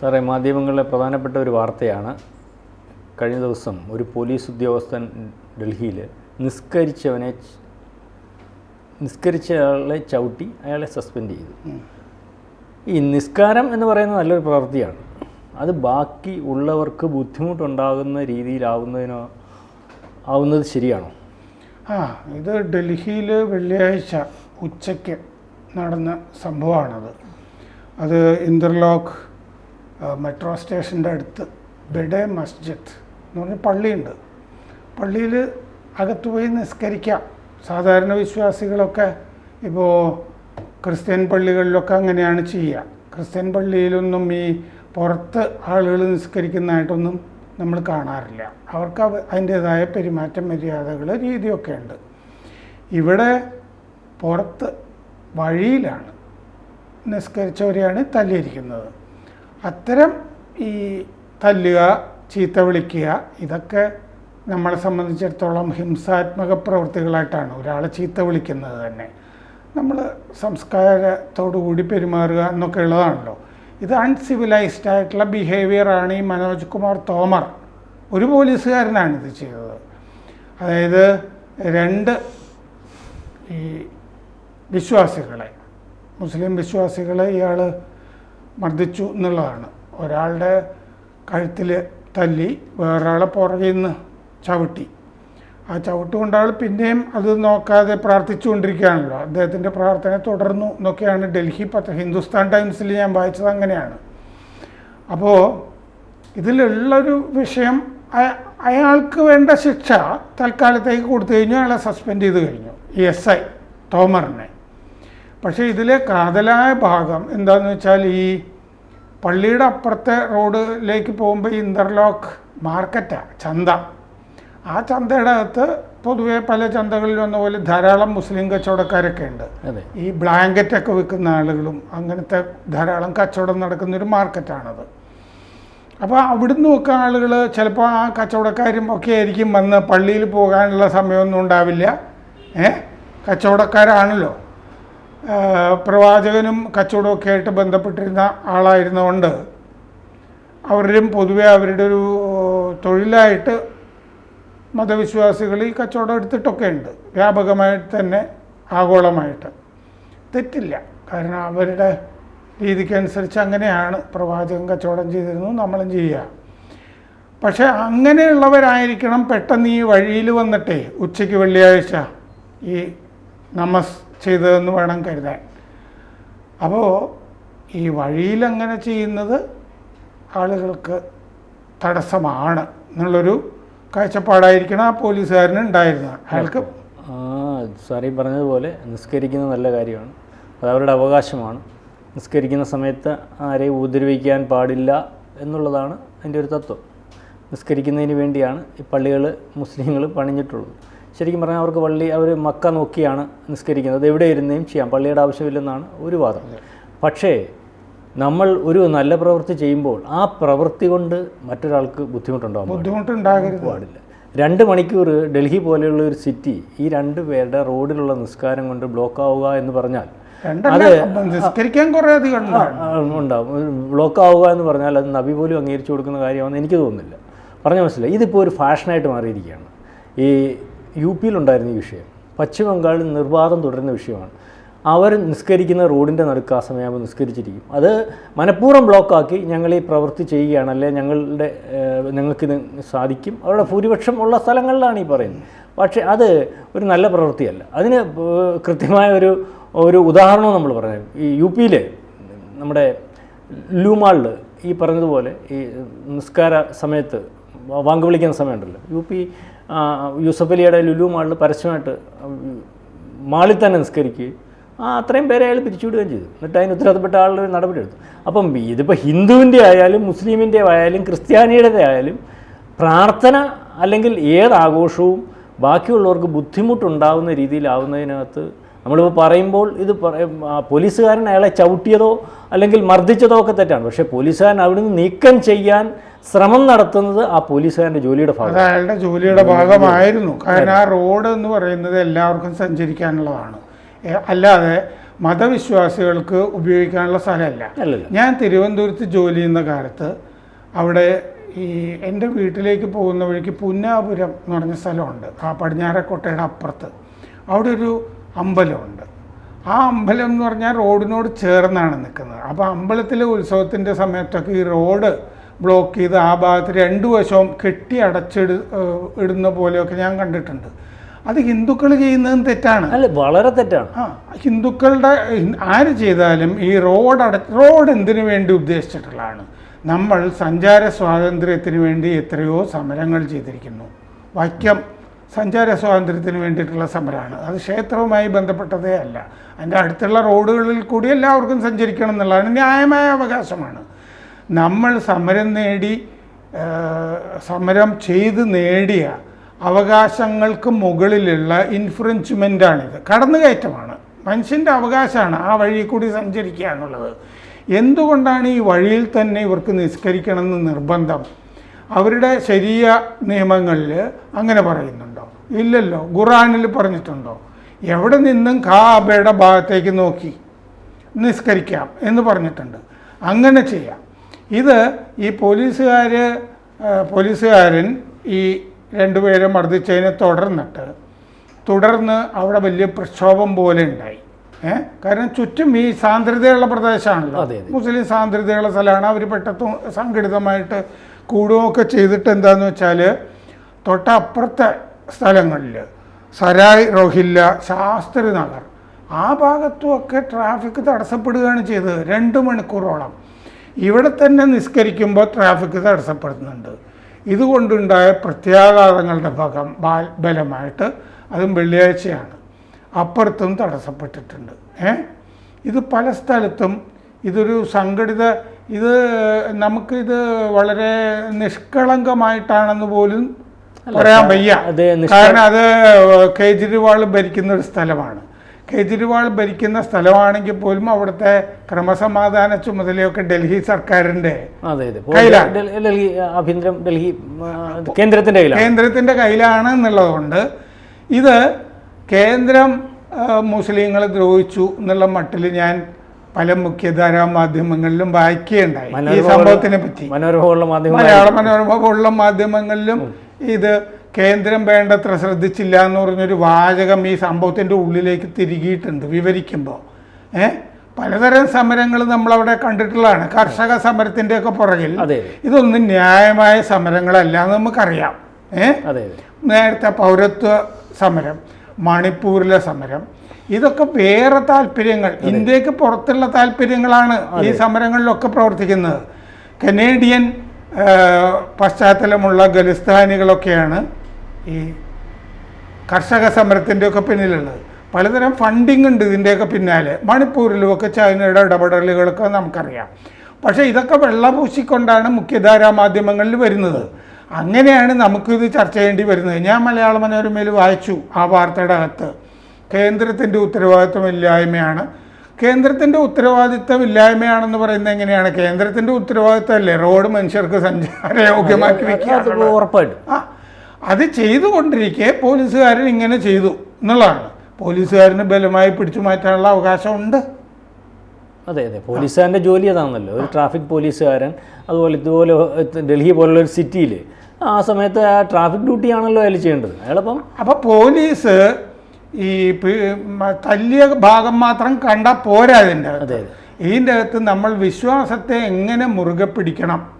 സാറേ മാധ്യമങ്ങളിലെ പ്രധാനപ്പെട്ട ഒരു വാർത്തയാണ്. കഴിഞ്ഞ ദിവസം ഒരു പോലീസ് ഉദ്യോഗസ്ഥൻ ഡൽഹിയിൽ നിസ്കരിച്ചവനെ നിസ്കരിച്ചയാളെ ചവിട്ടി അയാളെ സസ്പെൻഡ് ചെയ്തു. ഈ നിസ്കാരം എന്ന് പറയുന്നത് നല്ലൊരു പ്രവൃത്തിയാണ്. അത് ബാക്കി ഉള്ളവർക്ക് ബുദ്ധിമുട്ടുണ്ടാകുന്ന രീതിയിലാവുന്നതിനോ ആവുന്നത് ശരിയാണോ? ആ ഇത് ഡൽഹിയിൽ വെള്ളിയാഴ്ച ഉച്ചയ്ക്ക് നടന്ന സംഭവമാണത്. അത് ഇന്റർലോക്ക് മെട്രോ സ്റ്റേഷന്റെ അടുത്ത് ബെഡെ മസ്ജിദ് എന്ന് പറഞ്ഞ പള്ളിയുണ്ട്. പള്ളിയിൽ അകത്ത് പോയി നിസ്കരിക്കാം. സാധാരണ വിശ്വാസികളൊക്കെ ഇപ്പോൾ ക്രിസ്ത്യൻ പള്ളികളിലൊക്കെ അങ്ങനെയാണ് ചെയ്യുക. ക്രിസ്ത്യൻ പള്ളിയിലൊന്നും ഈ പുറത്ത് ആളുകൾ നിസ്കരിക്കുന്നതായിട്ടൊന്നും നമ്മൾ കാണാറില്ല. അവർക്ക് അതിന്റേതായ പെരുമാറ്റ മര്യാദകൾ രീതിയൊക്കെ ഉണ്ട്. ഇവിടെ പുറത്ത് വഴിയിലാണ് നിസ്കരിച്ചവരെയാണ് തല്ലിയിരിക്കുന്നത്. അത്തരം ഈ തല്ലുക ചീത്ത വിളിക്കുക ഇതൊക്കെ നമ്മളെ സംബന്ധിച്ചിടത്തോളം ഹിംസാത്മക പ്രവൃത്തികളായിട്ടാണ് ഒരാളെ ചീത്ത വിളിക്കുന്നത് തന്നെ. നമ്മൾ സംസ്കാരത്തോടുകൂടി പെരുമാറുക എന്നൊക്കെ ഉള്ളതാണല്ലോ. ഇത് അൺസിവിലൈസ്ഡ് ആയിട്ടുള്ള ബിഹേവിയറാണ് ഈ മനോജ് കുമാർ തോമർ. ഒരു പോലീസുകാരനാണ് ഇത് ചെയ്തത്. അതായത് രണ്ട് ഈ വിശ്വാസികളെ മുസ്ലിം വിശ്വാസികളെ ഇയാൾ മർദ്ദിച്ചു എന്നുള്ളതാണ്. ഒരാളുടെ കഴുത്തിൽ തല്ലി വേറൊരാളെ പുറകിൽ നിന്ന് ചവിട്ടി. ആ ചവിട്ട് കൊണ്ടാൾ പിന്നെയും അത് നോക്കാതെ പ്രാർത്ഥിച്ചുകൊണ്ടിരിക്കുകയാണല്ലോ. അദ്ദേഹത്തിന്റെ പ്രാർത്ഥന തുടർന്നു എന്നൊക്കെയാണ് ഡൽഹി പത്ര ഹിന്ദുസ്ഥാൻ ടൈംസിൽ ഞാൻ വായിച്ചത് അങ്ങനെയാണ്. അപ്പോൾ ഇതിലുള്ളൊരു വിഷയം അയാൾക്ക് വേണ്ട ശിക്ഷ തൽക്കാലത്തേക്ക് കൊടുത്തു കഴിഞ്ഞു അയാളെ സസ്പെൻഡ് ചെയ്ത് കഴിഞ്ഞു. എസ് ഐ തോമറിനെ. പക്ഷേ ഇതിലെ കാതലായ ഭാഗം എന്താണെന്ന് വെച്ചാൽ ഈ പള്ളിയുടെ അപ്പുറത്തെ റോഡിലേക്ക് പോകുമ്പോൾ ഇന്റർലോക്ക് മാർക്കറ്റാണ് ചന്ത. ആ ചന്തയുടെ അകത്ത് പൊതുവെ പല ചന്തകളിലും വന്ന പോലെ ധാരാളം മുസ്ലിം കച്ചവടക്കാരൊക്കെ ഉണ്ട്. ഈ ബ്ലാങ്കറ്റൊക്കെ വിൽക്കുന്ന ആളുകളും അങ്ങനത്തെ ധാരാളം കച്ചവടം നടക്കുന്നൊരു മാർക്കറ്റാണത് അപ്പോൾ അവിടുന്ന് ഒക്കെ ആളുകൾ ചിലപ്പോൾ ആ കച്ചവടക്കാരും ഒക്കെ ആയിരിക്കും വന്ന് പള്ളിയിൽ പോകാനുള്ള സമയമൊന്നും ഉണ്ടാവില്ല. ഏ? കച്ചവടക്കാരാണല്ലോ. പ്രവാചകനും കച്ചവടമൊക്കെ ആയിട്ട് ബന്ധപ്പെട്ടിരുന്ന ആളായിരുന്നതുകൊണ്ട് അവരും പൊതുവെ അവരുടെ ഒരു തൊഴിലായിട്ട് മതവിശ്വാസികൾ ഈ കച്ചവടം എടുത്തിട്ടൊക്കെ ഉണ്ട്. വ്യാപകമായിട്ട് തന്നെ ആഗോളമായിട്ട്. തെറ്റില്ല. കാരണം അവരുടെ രീതിക്കനുസരിച്ച് അങ്ങനെയാണ് പ്രവാചകൻ കച്ചവടം ചെയ്തിരുന്നു നമ്മളും ചെയ്യുക പക്ഷെ അങ്ങനെയുള്ളവരായിരിക്കണം പെട്ടെന്ന് ഈ വഴിയിൽ വന്നിട്ടേ ഉച്ചയ്ക്ക് വെള്ളിയാഴ്ച ഈ നമസ് ചെയ്തതെന്ന് വേണം കരുതാൻ. അപ്പോൾ ഈ വഴിയിൽ അങ്ങനെ ചെയ്യുന്നത് ആളുകൾക്ക് തടസ്സമാണ് എന്നുള്ളൊരു കാഴ്ചപ്പാടായിരിക്കണം ആ പോലീസുകാരന് ഉണ്ടായിരുന്നത്. അയാൾക്ക് ആ സാറി പറഞ്ഞതുപോലെ നിസ്കരിക്കുന്നത് നല്ല കാര്യമാണ്. അത് അവരുടെ അവകാശമാണ്. നിസ്കരിക്കുന്ന സമയത്ത് ആരെയും ഉപദ്രവിക്കാൻ പാടില്ല എന്നുള്ളതാണ് അതിന്റെ ഒരു തത്വം. നിസ്കരിക്കുന്നതിന് വേണ്ടിയാണ് ഈ പള്ളികൾ മുസ്ലിങ്ങൾ പണിഞ്ഞിട്ടുള്ളത്. ശരിക്കും പറഞ്ഞാൽ അവർക്ക് പള്ളി അവർ മക്ക നോക്കിയാണ് നിസ്കരിക്കുന്നത്. എവിടെ ഇരുന്നേയും ചെയ്യാം. പള്ളിയുടെ ആവശ്യമില്ലെന്നാണ് ഒരു വാദം. പക്ഷേ നമ്മൾ ഒരു നല്ല പ്രവൃത്തി ചെയ്യുമ്പോൾ ആ പ്രവൃത്തി കൊണ്ട് മറ്റൊരാൾക്ക് ബുദ്ധിമുട്ടുണ്ടാകും ബുദ്ധിമുട്ടുണ്ടാകരുത്. പാടില്ല. രണ്ട് മണിക്കൂർ ഡൽഹി പോലെയുള്ള ഒരു സിറ്റി ഈ രണ്ട് പേരുടെ റോഡിലുള്ള നിസ്കാരം കൊണ്ട് ബ്ലോക്ക് ആവുക എന്ന് പറഞ്ഞാൽ അത് നിസ്കരിക്കാൻ കുറേ അധികം ഉണ്ടാവും. ബ്ലോക്ക് ആവുക എന്ന് പറഞ്ഞാൽ അത് നബി പോലും അംഗീകരിച്ചു കൊടുക്കുന്ന കാര്യമാണെന്ന് എനിക്ക് തോന്നുന്നില്ല. പറഞ്ഞ മനസ്സിലായി. ഇതിപ്പോൾ ഒരു ഫാഷനായിട്ട് മാറിയിരിക്കുകയാണ്. ഈ യു പിയിലുണ്ടായിരുന്ന ഈ വിഷയം. പശ്ചിമ ബംഗാളിൽ തുടരുന്ന വിഷയമാണ്. അവർ നിസ്കരിക്കുന്ന റോഡിന്റെ നടുക്ക് ആ നിസ്കരിച്ചിരിക്കും. അത് മനഃപൂർവം ബ്ലോക്കാക്കി ഞങ്ങൾ ഈ പ്രവൃത്തി ചെയ്യുകയാണ്. അല്ലെ ഞങ്ങളുടെ ഞങ്ങൾക്കിത് സാധിക്കും. അവരുടെ ഭൂരിപക്ഷം ഉള്ള സ്ഥലങ്ങളിലാണ് ഈ പറയുന്നത്. പക്ഷേ അത് ഒരു നല്ല പ്രവൃത്തിയല്ല. അതിന് കൃത്യമായ ഒരു ഒരു ഉദാഹരണവും നമ്മൾ പറഞ്ഞു ഈ യു പിയിൽ നമ്മുടെ ലൂമാളിൽ ഈ പറഞ്ഞതുപോലെ ഈ നിസ്കാര സമയത്ത് വാങ്ക് വിളിക്കുന്ന സമയമുണ്ടല്ലോ. യു പി യൂസഫ് അലിയുടെ ലുലു മാളിൽ പരസ്യമായിട്ട് മാളിൽ തന്നെ നിസ്കരിക്കുകയും ആ അത്രയും പേരെ അയാൾ പിരിച്ചുവിടുകയും ചെയ്തു. എന്നിട്ട് അതിന് ഉത്തരവാദപ്പെട്ട ആളുടെ നടപടി എടുത്തു. അപ്പം ഇതിപ്പോൾ ഹിന്ദുവിന്റെ ആയാലും മുസ്ലിമിന്റെ ആയാലും ക്രിസ്ത്യാനിയുടെ ആയാലും പ്രാർത്ഥന അല്ലെങ്കിൽ ഏത് ആഘോഷവും ബാക്കിയുള്ളവർക്ക് ബുദ്ധിമുട്ടുണ്ടാവുന്ന രീതിയിലാവുന്നതിനകത്ത് നമ്മളിപ്പോൾ പറയുമ്പോൾ ഇത് പോലീസുകാരൻ അയാളെ ചവിട്ടിയതോ അല്ലെങ്കിൽ മർദ്ദിച്ചതോ ഒക്കെ തെറ്റാണ്. പക്ഷേ പോലീസുകാരൻ അവിടുന്ന് നീക്കം ചെയ്യാൻ ശ്രമം നടത്തുന്നത് ആ പോലീസുകാരന്റെ ജോലിയുടെ ഭാഗം അയാളുടെ ജോലിയുടെ ഭാഗമായിരുന്നു. കാരണം ആ റോഡ് എന്ന് പറയുന്നത് എല്ലാവർക്കും സഞ്ചരിക്കാനുള്ളതാണ്. അല്ലാതെ മതവിശ്വാസികൾക്ക് ഉപയോഗിക്കാനുള്ള സ്ഥലമല്ല. ഞാൻ തിരുവനന്തപുരത്ത് ജോലി ചെയ്യുന്ന കാലത്ത് അവിടെ ഈ എന്റെ വീട്ടിലേക്ക് പോകുന്ന വഴിക്ക് പുന്നാപുരം എന്ന് പറഞ്ഞ സ്ഥലമുണ്ട്. ആ പടിഞ്ഞാറക്കോട്ടയുടെ അപ്പുറത്ത്. അവിടെ ഒരു അമ്പലമുണ്ട്. ആ അമ്പലം എന്ന് പറഞ്ഞാൽ റോഡിനോട് ചേർന്നാണ് നിൽക്കുന്നത്. അപ്പോൾ അമ്പലത്തിലെ ഉത്സവത്തിന്റെ സമയത്തൊക്കെ ഈ റോഡ് ബ്ലോക്ക് ചെയ്ത് ആ ഭാഗത്ത് രണ്ടു വശവും കെട്ടി അടച്ചിട് ഇടുന്ന പോലെയൊക്കെ ഞാൻ കണ്ടിട്ടുണ്ട്. അത് ഹിന്ദുക്കൾ ചെയ്യുന്നതും തെറ്റാണ്. അല്ല വളരെ തെറ്റാണ്. ആ ഹിന്ദുക്കളുടെ ആര് ചെയ്താലും ഈ റോഡ് അട റോഡ് എന്തിനു വേണ്ടി ഉദ്ദേശിച്ചിട്ടുള്ളതാണ്? നമ്മൾ സഞ്ചാര സ്വാതന്ത്ര്യത്തിന് വേണ്ടി എത്രയോ സമരങ്ങൾ ചെയ്തിരിക്കുന്നു. വൈക്കം സഞ്ചാര സ്വാതന്ത്ര്യത്തിന് വേണ്ടിയിട്ടുള്ള സമരമാണ്. അത് ക്ഷേത്രവുമായി ബന്ധപ്പെട്ടതേ അല്ല. അതിന്റെ അടുത്തുള്ള റോഡുകളിൽ കൂടി എല്ലാവർക്കും സഞ്ചരിക്കണം എന്നുള്ളതാണ് ന്യായമായ അവകാശമാണ്. നമ്മൾ സമരം നേടി സമരം ചെയ്ത് നേടിയ അവകാശങ്ങൾക്ക് മുകളിലുള്ള ഇൻഫ്രിഞ്ച്മെന്റാണിത് കടന്നുകയറ്റമാണ്. മനുഷ്യന്റെ അവകാശമാണ് ആ വഴി കൂടി സഞ്ചരിക്കുക എന്നുള്ളത്. എന്തുകൊണ്ടാണ് ഈ വഴിയിൽ തന്നെ ഇവർക്ക് നിസ്കരിക്കണമെന്ന് നിർബന്ധം? അവരുടെ ശരിയ നിയമങ്ങളിൽ അങ്ങനെ പറയുന്നുണ്ടോ? ഇല്ലല്ലോ. ഖുറാനിൽ പറഞ്ഞിട്ടുണ്ടോ? എവിടെ നിന്നും കാബയുടെ ഭാഗത്തേക്ക് നോക്കി നിസ്കരിക്കാം എന്ന് പറഞ്ഞിട്ടുണ്ട്. അങ്ങനെ ചെയ്യാം. ഇത് ഈ പോലീസുകാർ പോലീസുകാരൻ ഈ രണ്ടുപേരെ മർദ്ദിച്ചതിനെ തുടർന്നിട്ട് തുടർന്ന് അവിടെ വലിയ പ്രക്ഷോഭം പോലെ ഉണ്ടായി. ഏ? കാരണം ചുറ്റും ഈ സാന്ദ്രതയുള്ള പ്രദേശമാണല്ലോ. മുസ്ലിം സാന്ദ്രതയുള്ള സ്ഥലമാണ്. അവർ പെട്ടെന്ന് സംഘടിതമായിട്ട് കൂടുകയൊക്കെ ചെയ്തിട്ട് എന്താന്ന് വെച്ചാൽ തൊട്ടപ്പുറത്തെ സ്ഥലങ്ങളിൽ സരായ് റോഹില്ല ശാസ്ത്രി നഗർ ആ ഭാഗത്തുമൊക്കെ ട്രാഫിക് തടസ്സപ്പെടുകയാണ് ചെയ്തത്. രണ്ട് മണിക്കൂറോളം. ഇവിടെ തന്നെ നിസ്കരിക്കുമ്പോൾ ട്രാഫിക് തടസ്സപ്പെടുന്നുണ്ട്. ഇതുകൊണ്ടുണ്ടായ പ്രത്യാഘാതങ്ങളുടെ ഭാഗം ബലമായിട്ട് അതും വെള്ളിയാഴ്ചയാണ്. അപ്പുറത്തും തടസ്സപ്പെട്ടിട്ടുണ്ട്. ഏ? ഇത് പല സ്ഥലത്തും ഇതൊരു സംഘടിത ഇത് നമുക്കിത് വളരെ നിഷ്കളങ്കമായിട്ടാണെന്ന് പോലും പറയാൻ വയ്യ. കാരണം അത് കേജ്രിവാൾ ഭരിക്കുന്ന ഒരു സ്ഥലമാണ്. കേജ്രിവാൾ ഭരിക്കുന്ന സ്ഥലമാണെങ്കിൽ പോലും അവിടുത്തെ ക്രമസമാധാന ചുമതലയൊക്കെ ഡൽഹി സർക്കാരിന്റെ കയ്യിലാണ്. ഡൽഹി ആഭ്യന്തരം ഡൽഹി ആ, കേന്ദ്രത്തിന്റെ കയ്യിലാണ്. എന്നുള്ളതുകൊണ്ട് ഇത് കേന്ദ്രം മുസ്ലിങ്ങളെ ദ്രോഹിച്ചു എന്നുള്ള മട്ടിൽ ഞാൻ പല മുഖ്യധാരാ മാധ്യമങ്ങളിലും വായിക്കുകയുണ്ടായി. ഈ സംഭവത്തിനെ പറ്റി. മലയാള മനോരമ പോലുള്ള മാധ്യമങ്ങളിലും ഇത് കേന്ദ്രം വേണ്ടത്ര ശ്രദ്ധിച്ചില്ല എന്ന് പറഞ്ഞൊരു വാചകം ഈ സംഭവത്തിന്റെ ഉള്ളിലേക്ക് തിരികിയിട്ടുണ്ട് വിവരിക്കുമ്പോൾ ഏഹ് പലതരം സമരങ്ങൾ നമ്മളവിടെ കണ്ടിട്ടുള്ളതാണ്. കർഷക സമരത്തിന്റെയൊക്കെ പുറകിൽ അതെ അതെ. ഇതൊന്നും ന്യായമായ സമരങ്ങളല്ല എന്ന് നമുക്കറിയാം. ഏഹ് നേരത്തെ പൗരത്വ സമരം മണിപ്പൂരിലെ സമരം ഇതൊക്കെ വേറെ താല്പര്യങ്ങൾ. ഇന്ത്യയ്ക്ക് പുറത്തുള്ള താല്പര്യങ്ങളാണ് ഈ സമരങ്ങളിലൊക്കെ പ്രവർത്തിക്കുന്നത്. കനേഡിയൻ പശ്ചാത്തലമുള്ള ഖലിസ്ഥാനികളൊക്കെയാണ് ഈ കർഷക സമരത്തിന്റെയൊക്കെ പിന്നിലുള്ളത്. പലതരം ഫണ്ടിങ് ഉണ്ട് ഇതിന്റെയൊക്കെ പിന്നാലെ. മണിപ്പൂരിലുമൊക്കെ ചൈനയുടെ ഇടപെടലുകളൊക്കെ നമുക്കറിയാം. പക്ഷേ ഇതൊക്കെ വെള്ളപൂശിക്കൊണ്ടാണ് മുഖ്യധാരാ മാധ്യമങ്ങളിൽ വരുന്നത്. അങ്ങനെയാണ് നമുക്കിത് ചർച്ച ചെയ്യേണ്ടി വരുന്നത്. ഞാൻ മലയാള മനോരമയിൽ വായിച്ചു ആ വാർത്തയുടെ അകത്ത്. കേന്ദ്രത്തിന്റെ ഉത്തരവാദിത്വമില്ലായ്മയാണ്. കേന്ദ്രത്തിന്റെ ഉത്തരവാദിത്തമില്ലായ്മയാണെന്ന് പറയുന്നത് എങ്ങനെയാണ്? കേന്ദ്രത്തിന്റെ ഉത്തരവാദിത്തമല്ലേ റോഡ് മനുഷ്യർക്ക് സഞ്ചാരയോഗ്യമാക്കി വെക്കുക അത് ഉറപ്പായിട്ടും. ആ അത് ചെയ്തുകൊണ്ടിരിക്കെ പോലീസുകാരൻ ഇങ്ങനെ ചെയ്തു എന്നുള്ളതാണ്. പോലീസുകാരന് ബലമായി പിടിച്ചു മാറ്റാനുള്ള അവകാശമുണ്ട്. അതെ അതെ. പോലീസുകാരന്റെ ജോലി അതാണല്ലോ. ഒരു ട്രാഫിക് പോലീസുകാരൻ അതുപോലെ ഇതുപോലെ ഡൽഹി പോലുള്ള ഒരു സിറ്റിയിൽ ആ സമയത്ത് ആ ട്രാഫിക് ഡ്യൂട്ടി ആണല്ലോ അയാൾ ചെയ്യേണ്ടത്. അയാളപ്പം അപ്പോൾ പോലീസ് ഈ തല്ലിയ ഭാഗം മാത്രം കണ്ടാൽ പോരാ ഇതിന്റെ അകത്ത്. ഇതിന്റെ അകത്ത് നമ്മൾ വിശ്വാസത്തെ എങ്ങനെ മുറുകെ പിടിക്കണം?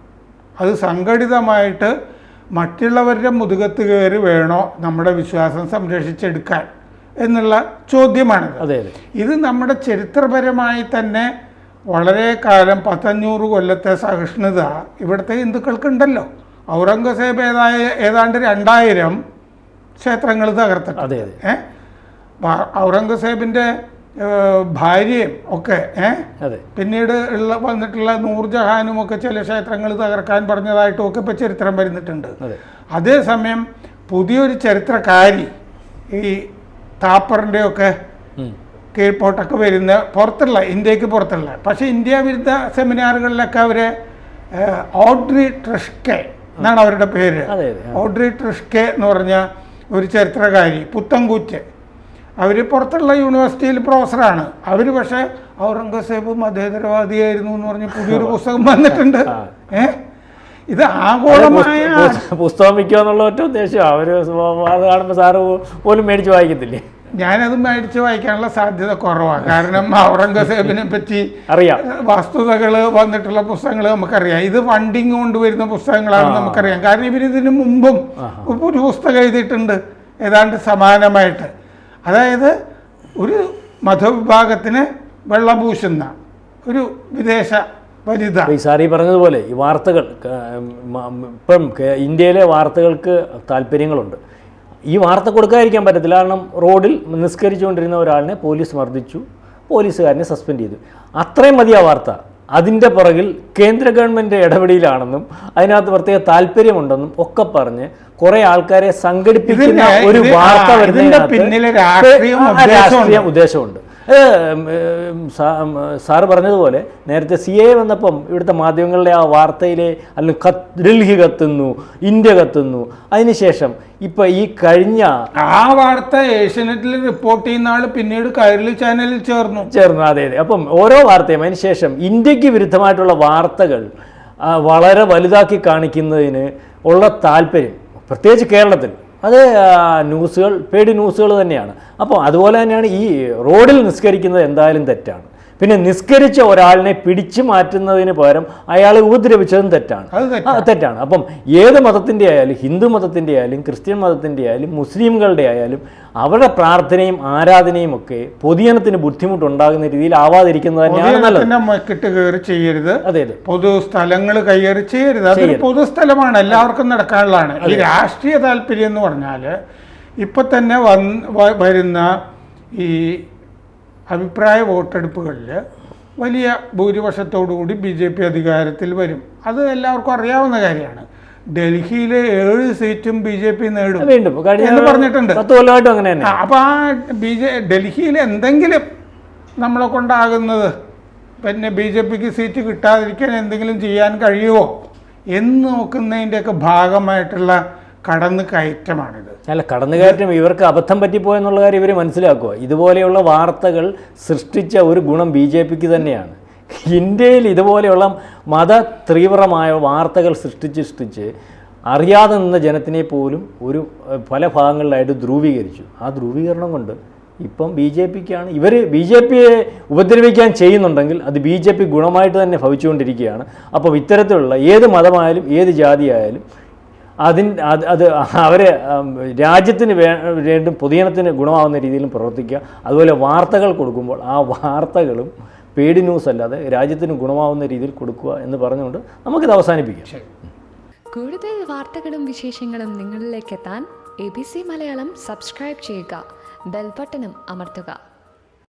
അത് സംഘടിതമായിട്ട് മറ്റുള്ളവരുടെ മുതുകത്ത് കയറി വേണോ നമ്മുടെ വിശ്വാസം സംരക്ഷിച്ചെടുക്കാൻ എന്നുള്ള ചോദ്യമാണിത്. ഇത് നമ്മുടെ ചരിത്രപരമായി തന്നെ വളരെ കാലം പത്തഞ്ഞൂറ് കൊല്ലത്തെ സഹിഷ്ണുത ഇവിടുത്തെ ഹിന്ദുക്കൾക്കുണ്ടല്ലോ. ഔറംഗസേബ് ഏതായ ഏതാണ്ട് രണ്ടായിരം ക്ഷേത്രങ്ങൾ തകർത്തിട്ടുണ്ട്. അതെ അതെ. ഏ? ബ- ഔറംഗസേബിന്റെ ഭാര്യയും ഒക്കെ ഏ? പിന്നീട് ഉള്ള വന്നിട്ടുള്ള നൂർജഹാനും ഒക്കെ ചില ക്ഷേത്രങ്ങൾ തകർക്കാൻ പറഞ്ഞതായിട്ടും ഒക്കെ ഇപ്പോൾ ചരിത്രം വരുന്നിട്ടുണ്ട്. അതേസമയം പുതിയൊരു ചരിത്രകാരി ഈ താപ്പറിന്റെ ഒക്കെ കീഴ്പോട്ടൊക്കെ വരുന്ന പുറത്തുള്ള ഇന്ത്യയ്ക്ക് പുറത്തുള്ള പക്ഷേ ഇന്ത്യ വിരുദ്ധ സെമിനാറുകളിലൊക്കെ അവർ ഓഡ്രി ട്രിഷ്കെ എന്നാണ് അവരുടെ പേര്. ഓഡ്രി ട്രിഷ്കെ എന്ന് പറഞ്ഞ ഒരു ചരിത്രകാരി പുത്തൻകൂറ്റ്. അവർ പുറത്തുള്ള യൂണിവേഴ്സിറ്റിയിൽ പ്രൊഫസറാണ്. അവർ പക്ഷേ ഔറംഗസേബ് മതേതരവാദിയായിരുന്നു എന്ന് പറഞ്ഞ് പുതിയൊരു പുസ്തകം വന്നിട്ടുണ്ട്. ഏ? ഇത് ആഗോളമായ പുസ്തകം വിൽക്കുക എന്നുള്ള ഒറ്റ ഉദ്ദേശം. അവർ അത് കാണുമ്പോൾ സാറ് പോലും മേടിച്ച് വായിക്കത്തില്ലേ? ഞാനത് മേടിച്ച് വായിക്കാനുള്ള സാധ്യത കുറവാണ് കാരണം ഔറംഗസേബിനെ പറ്റി അറിയാം. വസ്തുതകൾ വന്നിട്ടുള്ള പുസ്തകങ്ങൾ നമുക്കറിയാം. ഇത് ഫണ്ടിങ് കൊണ്ടുവരുന്ന പുസ്തകങ്ങളാണ് നമുക്കറിയാം. കാരണം ഇവർ ഇതിന് മുമ്പും ഒരു പുസ്തകം എഴുതിയിട്ടുണ്ട്. ഏതാണ്ട് സമാനമായിട്ട്. അതായത് ഒരു മതവിഭാഗത്തിന് വെള്ളം പൂശുന്ന ഒരു വിദേശ വനിത. സാറി പറഞ്ഞതുപോലെ ഈ വാർത്തകൾ ഇപ്പം ഇന്ത്യയിലെ വാർത്തകൾക്ക് താല്പര്യങ്ങളുണ്ട്. ഈ വാർത്ത കൊടുക്കാതിരിക്കാൻ പറ്റത്തില്ല. കാരണം റോഡിൽ നിസ്കരിച്ചുകൊണ്ടിരുന്ന ഒരാളിനെ പോലീസ് മർദ്ദിച്ചു പോലീസുകാരനെ സസ്പെൻഡ് ചെയ്തു. അത്രയും മതി ആ വാർത്ത. അതിന്റെ പുറകിൽ കേന്ദ്ര ഗവൺമെന്റ് ഇടപെടലാണെന്നും അതിനകത്ത് പ്രത്യേക താല്പര്യമുണ്ടെന്നും ഒക്കെ പറഞ്ഞ് കുറെ ആൾക്കാരെ സംഘടിപ്പിക്കുന്ന ഒരു വാർത്ത വരുന്ന പിന്നിൽ രാഷ്ട്രീയം ഉദ്ദേശമുണ്ട്. സാറ് പറഞ്ഞതുപോലെ നേരത്തെ സി എ വന്നപ്പം ഇവിടുത്തെ മാധ്യമങ്ങളുടെ ആ വാർത്തയിലെ അല്ലെങ്കിൽ കത്ത് ഡൽഹി കത്തുന്നു ഇന്ത്യ കത്തുന്നു. അതിനുശേഷം ഇപ്പം ഈ കഴിഞ്ഞ ആ വാർത്ത ഏഷ്യനെറ്റിൽ റിപ്പോർട്ട് ചെയ്യുന്ന ആൾ പിന്നീട് കൈരളി ചാനലിൽ ചേർന്നു. ചേർന്നു. അതെ അതെ. അപ്പം ഓരോ വാർത്തയും അതിനുശേഷം ഇന്ത്യയ്ക്ക് വിരുദ്ധമായിട്ടുള്ള വാർത്തകൾ വളരെ വലുതാക്കി കാണിക്കുന്നതിന് ഉള്ള താല്പര്യം പ്രത്യേകിച്ച് കേരളത്തിൽ അത് ന്യൂസുകൾ പേടി ന്യൂസുകൾ തന്നെയാണ്. അപ്പോൾ അതുപോലെ തന്നെയാണ് ഈ റോഡിൽ നിസ്കരിക്കുന്നത് എന്തായാലും തെറ്റാണ്. പിന്നെ നിസ്കരിച്ച ഒരാളിനെ പിടിച്ചു മാറ്റുന്നതിന് പകരം അയാളെ ഉപദ്രവിച്ചതും തെറ്റാണ്. തെറ്റാണ്. അപ്പം ഏത് മതത്തിന്റെ ആയാലും ഹിന്ദു മതത്തിന്റെ ആയാലും ക്രിസ്ത്യൻ മതത്തിന്റെ ആയാലും മുസ്ലിംകളുടെ ആയാലും അവരുടെ പ്രാർത്ഥനയും ആരാധനയും ഒക്കെ പൊതുജനത്തിന് ബുദ്ധിമുട്ടുണ്ടാകുന്ന രീതിയിൽ ആവാതിരിക്കുന്നത് തന്നെയാണ് നല്ലത്. കയറി ചെയ്യരുത്. അതെ അതെ. പൊതു സ്ഥലങ്ങൾ കയ്യേറി ചെയ്യരുത്. അതൊരു പൊതുസ്ഥലമാണ് എല്ലാവർക്കും നടക്കാനുള്ളതാണ്. ഈ രാഷ്ട്രീയ താല്പര്യം എന്ന് പറഞ്ഞാൽ ഇപ്പൊ തന്നെ വന്ന് വരുന്ന ഈ അഭിപ്രായ വോട്ടെടുപ്പുകളിൽ വലിയ ഭൂരിപക്ഷത്തോടുകൂടി ബി ജെ പി അധികാരത്തിൽ വരും. അത് എല്ലാവർക്കും അറിയാവുന്ന കാര്യമാണ്. ഡൽഹിയിലെ ഏഴ് സീറ്റും ബി ജെ പി നേടും എന്ന് പറഞ്ഞിട്ടുണ്ട്. അപ്പൊ ആ ബി ജെ ഡൽഹിയിൽ എന്തെങ്കിലും നമ്മളെ കൊണ്ടാകുന്നത് പിന്നെ ബി ജെ പിക്ക് സീറ്റ് കിട്ടാതിരിക്കാൻ എന്തെങ്കിലും ചെയ്യാൻ കഴിയുമോ എന്ന് നോക്കുന്നതിന്റെയൊക്കെ ഭാഗമായിട്ടുള്ള കടന്നു കയറ്റമാണിത്. അല്ല കടന്നു കയറ്റം ഇവർക്ക് അബദ്ധം പറ്റിപ്പോയെന്നുള്ള കാര്യം ഇവർ മനസ്സിലാക്കുക ഇതുപോലെയുള്ള വാർത്തകൾ സൃഷ്ടിച്ച ഒരു ഗുണം ബി ജെ പിക്ക് തന്നെയാണ്. ഇന്ത്യയിൽ ഇതുപോലെയുള്ള മത തീവ്രമായ വാർത്തകൾ സൃഷ്ടിച്ച് സൃഷ്ടിച്ച് അറിയാതെ നിന്ന ജനത്തിനെ പോലും ഒരു പല ഭാഗങ്ങളിലായിട്ട് ധ്രുവീകരിച്ചു. ആ ധ്രുവീകരണം കൊണ്ട് ഇപ്പം ബി ജെ പിക്കാണ് ഇവർ ബി ജെ പിയെ ഉപദ്രവിക്കാൻ ചെയ്യുന്നുണ്ടെങ്കിൽ അത് ബി ജെ പി ഗുണമായിട്ട് തന്നെ ഭവിച്ചുകൊണ്ടിരിക്കുകയാണ്. അപ്പോൾ ഇത്തരത്തിലുള്ള ഏത് മതമായാലും ഏത് ജാതിയായാലും അതിൻ അത് അത് അവരെ രാജ്യത്തിന് വേ വേണ്ടും പൊതുജനത്തിന് ഗുണമാവുന്ന രീതിയിലും പ്രവർത്തിക്കുക. അതുപോലെ വാർത്തകൾ കൊടുക്കുമ്പോൾ ആ വാർത്തകളും പേടി ന്യൂസ് അല്ലാതെ രാജ്യത്തിന് ഗുണമാവുന്ന രീതിയിൽ കൊടുക്കുക എന്ന് പറഞ്ഞുകൊണ്ട് നമുക്കിത് അവസാനിപ്പിക്കാം. കൂടുതൽ വാർത്തകളും വിശേഷങ്ങളും നിങ്ങളിലേക്ക് എത്താൻ A B C Malayalam subscribe ചെയ്യുക. ബെൽബട്ടനും അമർത്തുക.